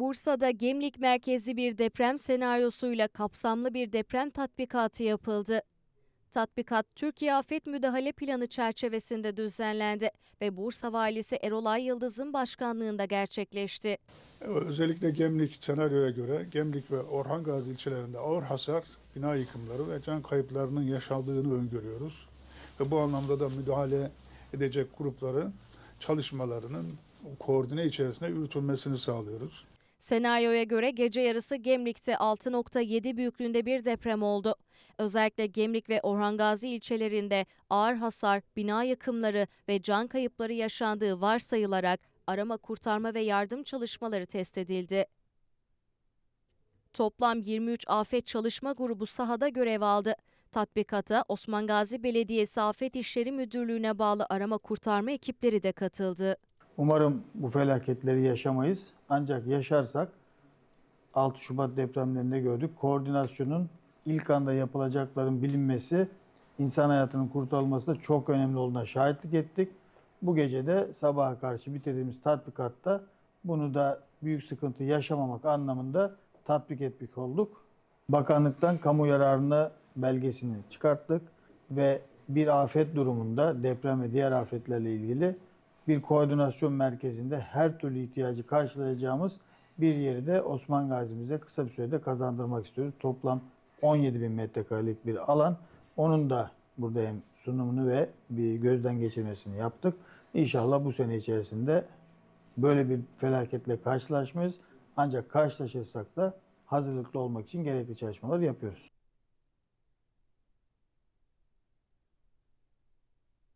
Bursa'da Gemlik merkezli bir deprem senaryosuyla kapsamlı bir deprem tatbikatı yapıldı. Tatbikat Türkiye Afet Müdahale Planı çerçevesinde düzenlendi ve Bursa Valisi Erolay Yıldız'ın başkanlığında gerçekleşti. Özellikle Gemlik senaryoya göre Gemlik ve Orhan Gazi ilçelerinde ağır hasar, bina yıkımları ve can kayıplarının yaşandığını öngörüyoruz. Ve bu anlamda da müdahale edecek grupların çalışmalarının koordine içerisinde yürütülmesini sağlıyoruz. Senaryoya göre gece yarısı Gemlik'te 6.7 büyüklüğünde bir deprem oldu. Özellikle Gemlik ve Orhan Gazi ilçelerinde ağır hasar, bina yıkımları ve can kayıpları yaşandığı varsayılarak arama, kurtarma ve yardım çalışmaları test edildi. Toplam 23 afet çalışma grubu sahada görev aldı. Tatbikata Osman Gazi Belediyesi Afet İşleri Müdürlüğü'ne bağlı arama kurtarma ekipleri de katıldı. Umarım bu felaketleri yaşamayız. Ancak yaşarsak 6 Şubat depremlerinde gördük. Koordinasyonun ilk anda yapılacakların bilinmesi, insan hayatının kurtarılması da çok önemli olduğuna şahitlik ettik. Bu gece de sabaha karşı bitirdiğimiz tatbikatta bunu da büyük sıkıntı yaşamamak anlamında tatbik etmiş olduk. Bakanlıktan kamu yararına belgesini çıkarttık ve bir afet durumunda deprem ve diğer afetlerle ilgili bir koordinasyon merkezinde her türlü ihtiyacı karşılayacağımız bir yeri de Osman Gazi'mize kısa bir sürede kazandırmak istiyoruz. Toplam 17 bin metrekarelik bir alan. Onun da burada hem sunumunu ve bir gözden geçirmesini yaptık. İnşallah bu sene içerisinde böyle bir felaketle karşılaşmayız. Ancak karşılaşırsak da hazırlıklı olmak için gerekli çalışmalar yapıyoruz.